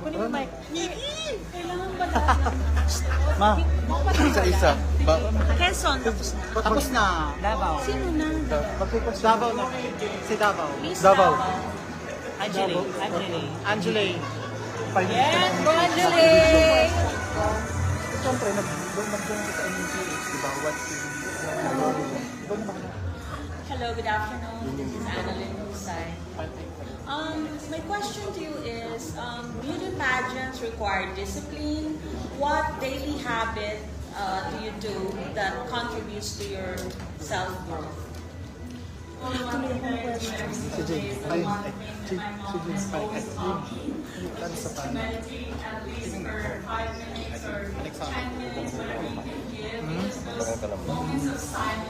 Kunin mo mic. Kailangan ba? Ma, isa-isa. Ba, Quezon, tapos na. tapos na. Davao. Sino na? Davao na. Si Davao. Miss Davao. Angeli. Angeli. Angela. Yes, go Angeli! Siyempre, nag-doon nag-doon sa NPH, di ba? What's Doon ba? Hello, good afternoon. This is Annalyn Husay. Um, my question to you is, um, beauty pageants require discipline. What daily habit uh, do you do that contributes to your self-growth? Pan?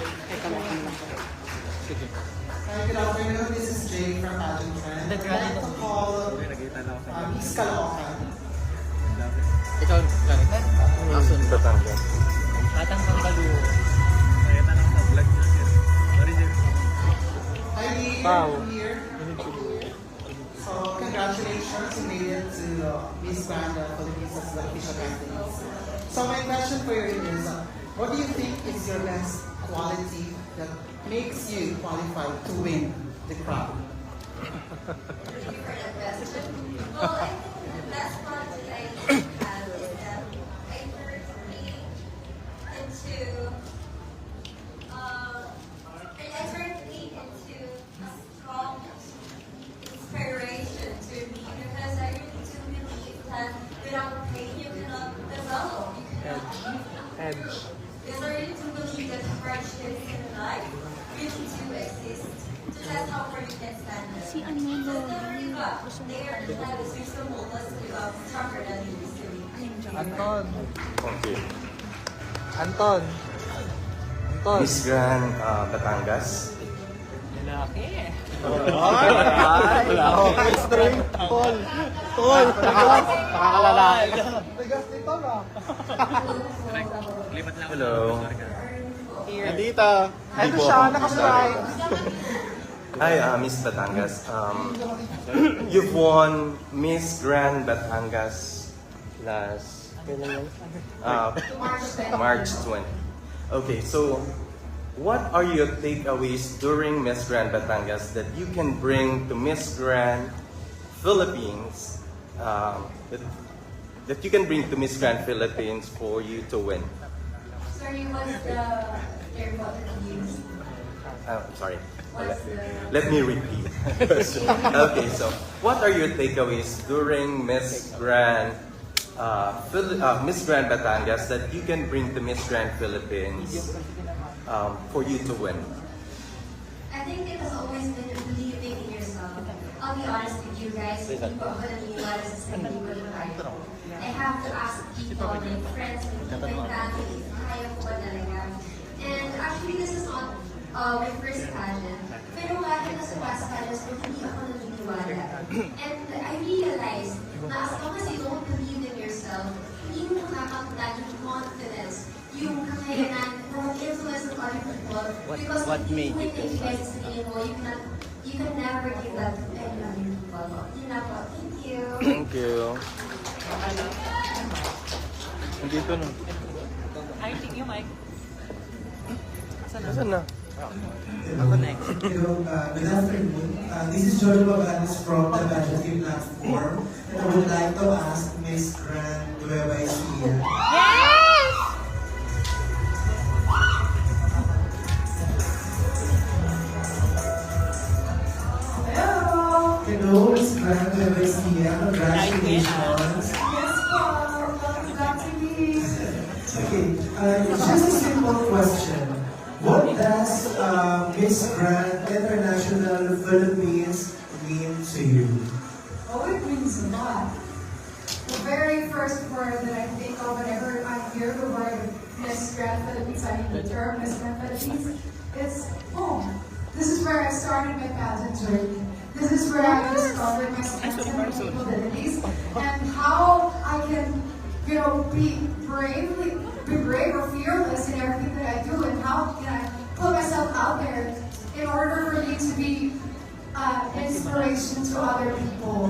Teka lang, ano lang. Sige. Hi, good. This is Jay from Pageant Trend. I'd like to call uh, Miss Caloocan. Ikaw, Karen. Asun, Batangas. Batang Pangbalu. Hi, Lee. Wow. I'm here. So, congratulations. You to uh, Miss Grand uh, Philippines as the official. So, my question for you is, uh, what do you think is your best quality that makes you qualified to win the crown? Anton. Okay. Anton. Anton. Miss Grand uh, Batangas. Lalaki. Ay, straight. Tol. Tol. Nakakalalaki. Tigas nito na. Hello. Nandito. Ito siya, naka-strike. Hi, uh, Miss Batangas. Um, you've won Miss Grand Batangas last uh, March 20. Okay, so what are your takeaways during Miss Grand Batangas that you can bring to Miss Grand Philippines um, that, that you can bring to Miss Grand Philippines for you to win? Sorry, what's the term what you use? Uh, I'm sorry. The Let me repeat. okay, so what are your takeaways during Miss Grand, uh, Phil- uh, Miss Grand Batangas that you can bring to Miss Grand Philippines um, for you to win? I think it has always been believing in yourself. I'll be honest with you guys, hindi ko ako naniniwala sa sarili ko yung kaya ko. I have to ask people, my friends, my family, kaya ko ba talaga? And actually, this is not uh, my first pageant. Pero kahit na sa past pageants ko, hindi ako naniniwala. And I realized na as long as you what if made you feel mo, you can, never give that to any other people. Thank you. Thank you. Nandito na. Ay, thank you, Mike. Saan na? Ako next. Hello, uh, good afternoon. Uh, this is Jojo Baganes from the Pageantry Platform. And I would like to ask Miss Grand Nueva Ecija. Yes! Philippines mean to you? Oh, it means a lot. The very first word that I think of whenever I hear the word Miss Grand Philippines, I mean the term Miss Grand Philippines, it's home. This is where I started my pageant journey. This is where I discovered my strengths and capabilities and how I can, you know, be bravely, be brave or fearless in everything that I do and how can I put myself out there in order for me to be uh, inspiration to other people,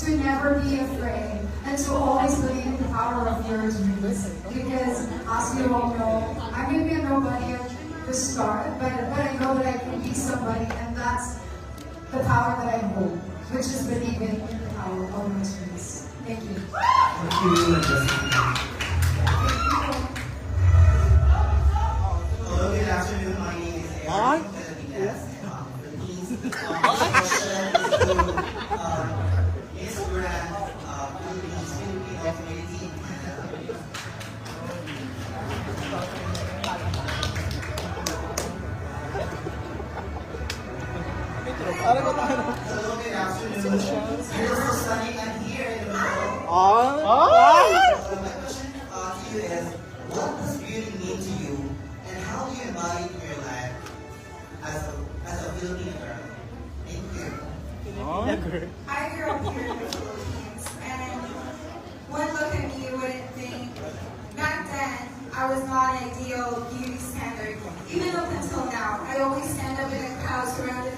to never be afraid, and to always believe in the power of your dreams. Because as you all know, I may be a nobody at the start, but, but I know that I can be somebody, and that's the power that I hold, which is believing in the power of my dreams. Thank you. Thank you,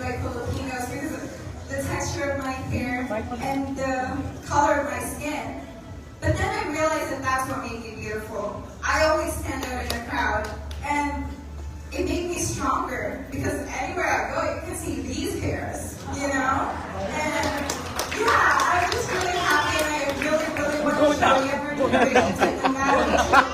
surrounded Filipinos because of the texture of my hair and the color of my skin. But then I realized that that's what made me beautiful. I always stand out in a crowd, and it made me stronger because anywhere I go, you can see these hairs, you know? And yeah, I'm just really happy and I really, really want to show you everybody that no matter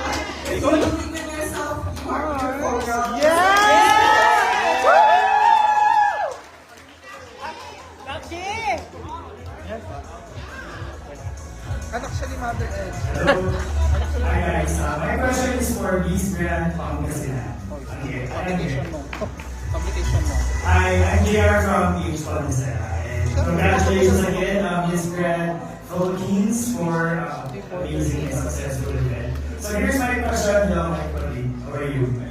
Philippines for uh, amazing and successful event. So here's my question, my colleague. How are you?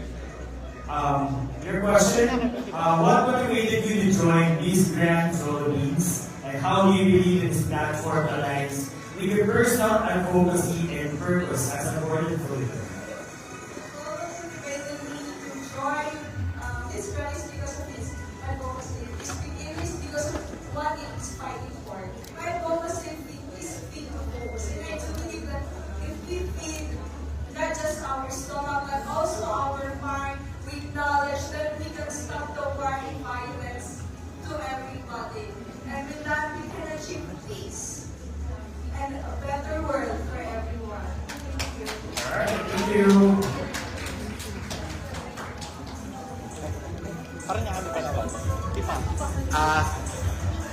Um, your question, uh, what motivated you to join Miss Grand Philippines? And how do you believe this platform aligns with your personal advocacy and purpose as an important you. Uh,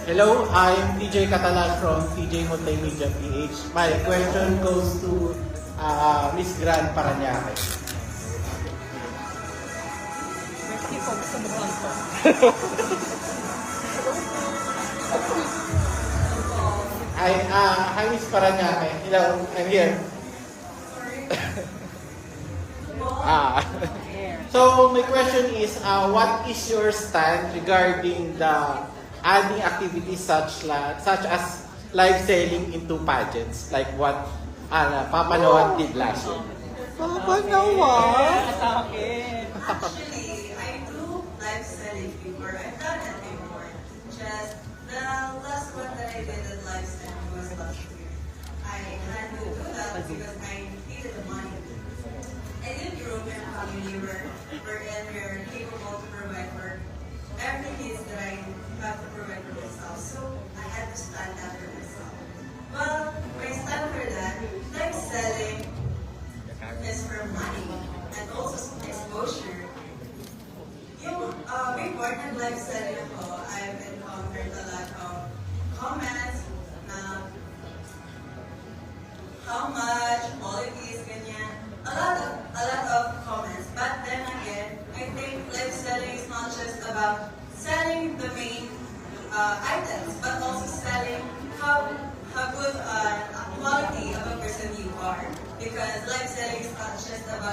hello, I'm TJ Catalan from TJ Multimedia PH. My question goes to uh, Miss Gran Paranaque. Hi, uh, hi Miss Paranaque. Hello, I'm here. Ah. So my question is, uh, what is your stand regarding the adding activities such la, such as live selling into pageants, like what uh, Papa Noah did last year? Papa nawa.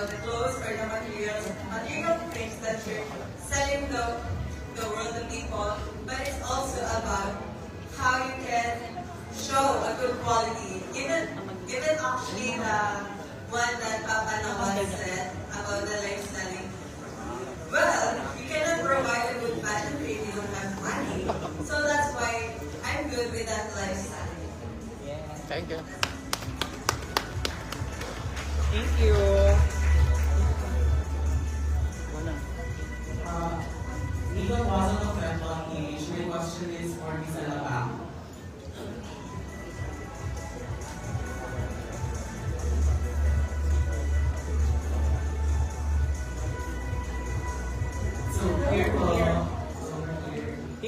just the clothes or the materials, material things that you're selling the, the world to people, but it's also about how you can show a good quality. Even, even actually the one that Papa Nawal said about the live selling, well, you cannot provide a good fashion if you don't have money. So that's why I'm good with that lifestyle. Thank you. Thank you.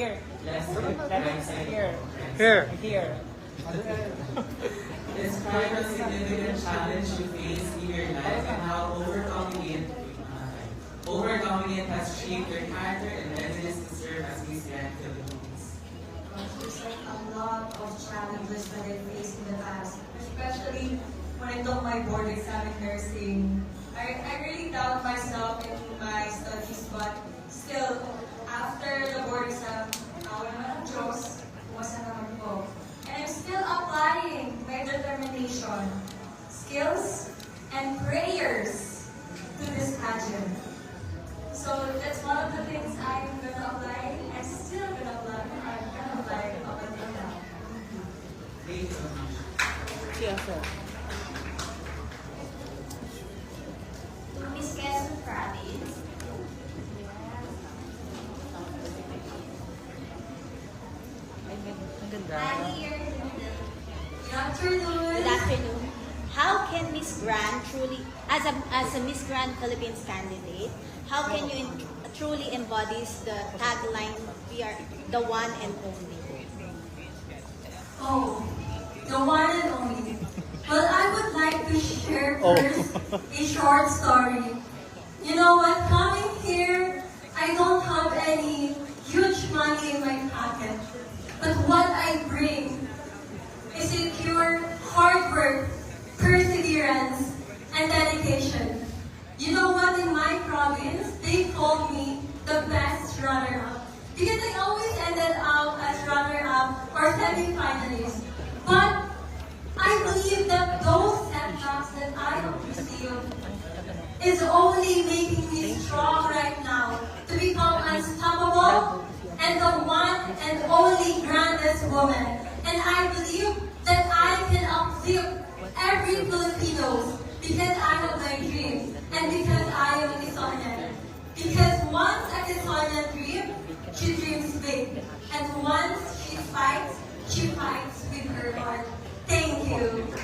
Here, Here. Here. Here. Here. Describe a significant challenge you face in your life and how overcoming it, uh, overcoming it has shaped your character and readiness to serve as Miss Grand Philippines. There's like a lot of challenges that I faced in the past, especially when I took my board exam in nursing. I, I really doubt myself in my studies, but still, after the board exam, ako naman ang Diyos, umasa naman po. And I'm still applying my determination, skills, and prayers to this pageant. So that's one of the things I'm gonna apply. I'm still gonna apply. I'm gonna apply up until now. You Grand truly, as a, as a Miss Grand Philippines candidate, how can you in- truly embody the tagline, we are the one and only? Oh, the one and only. Well, I would like to share Oh. first a short story. You know what? Coming here, I don't have any huge money in my pocket. But what I bring and the one and only grandest woman. And I believe that I can uplift every Filipino because I have my dreams and because I am a Kisonan. Because once a Kisonan dreams, she dreams big. And once she fights, she fights with her heart. Thank you.